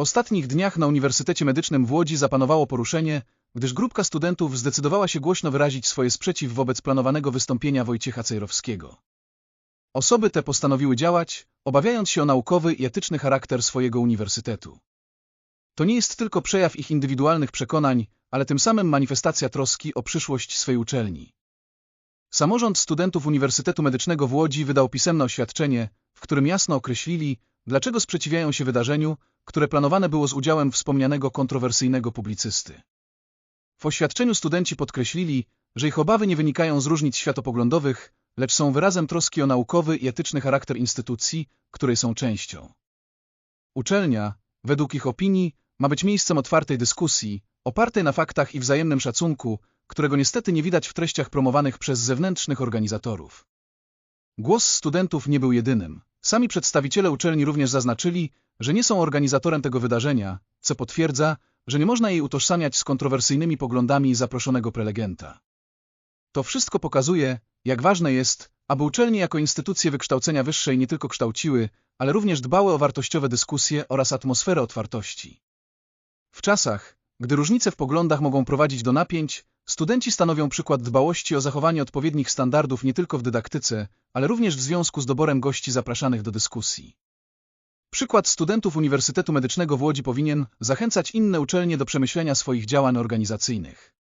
W ostatnich dniach na Uniwersytecie Medycznym w Łodzi zapanowało poruszenie, gdyż grupka studentów zdecydowała się głośno wyrazić swoje sprzeciw wobec planowanego wystąpienia Wojciecha Cejrowskiego. Osoby te postanowiły działać, obawiając się o naukowy i etyczny charakter swojego uniwersytetu. To nie jest tylko przejaw ich indywidualnych przekonań, ale tym samym manifestacja troski o przyszłość swej uczelni. Samorząd studentów Uniwersytetu Medycznego w Łodzi wydał pisemne oświadczenie, w którym jasno określili, dlaczego sprzeciwiają się wydarzeniu, które planowane było z udziałem wspomnianego kontrowersyjnego publicysty. W oświadczeniu studenci podkreślili, że ich obawy nie wynikają z różnic światopoglądowych, lecz są wyrazem troski o naukowy i etyczny charakter instytucji, której są częścią. Uczelnia, według ich opinii, ma być miejscem otwartej dyskusji, opartej na faktach i wzajemnym szacunku, którego niestety nie widać w treściach promowanych przez zewnętrznych organizatorów. Głos studentów nie był jedynym. Sami przedstawiciele uczelni również zaznaczyli, że nie są organizatorem tego wydarzenia, co potwierdza, że nie można jej utożsamiać z kontrowersyjnymi poglądami zaproszonego prelegenta. To wszystko pokazuje, jak ważne jest, aby uczelnie jako instytucje wykształcenia wyższej nie tylko kształciły, ale również dbały o wartościowe dyskusje oraz atmosferę otwartości. W czasach, gdy różnice w poglądach mogą prowadzić do napięć, studenci stanowią przykład dbałości o zachowanie odpowiednich standardów nie tylko w dydaktyce, ale również w związku z doborem gości zapraszanych do dyskusji. Przykład studentów Uniwersytetu Medycznego w Łodzi powinien zachęcać inne uczelnie do przemyślenia swoich działań organizacyjnych.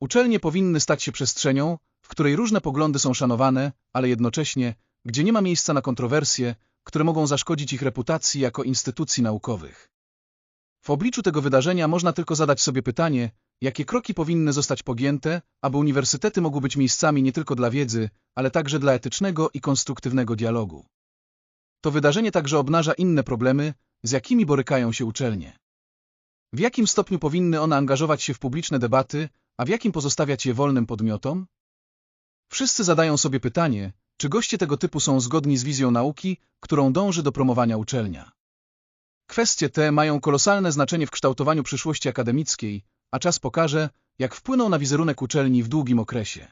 Uczelnie powinny stać się przestrzenią, w której różne poglądy są szanowane, ale jednocześnie, gdzie nie ma miejsca na kontrowersje, które mogą zaszkodzić ich reputacji jako instytucji naukowych. W obliczu tego wydarzenia można tylko zadać sobie pytanie, jakie kroki powinny zostać podjęte, aby uniwersytety mogły być miejscami nie tylko dla wiedzy, ale także dla etycznego i konstruktywnego dialogu. To wydarzenie także obnaża inne problemy, z jakimi borykają się uczelnie. W jakim stopniu powinny one angażować się w publiczne debaty, a w jakim pozostawiać je wolnym podmiotom? Wszyscy zadają sobie pytanie, czy goście tego typu są zgodni z wizją nauki, którą dąży do promowania uczelnia. Kwestie te mają kolosalne znaczenie w kształtowaniu przyszłości akademickiej, a czas pokaże, jak wpłyną na wizerunek uczelni w długim okresie.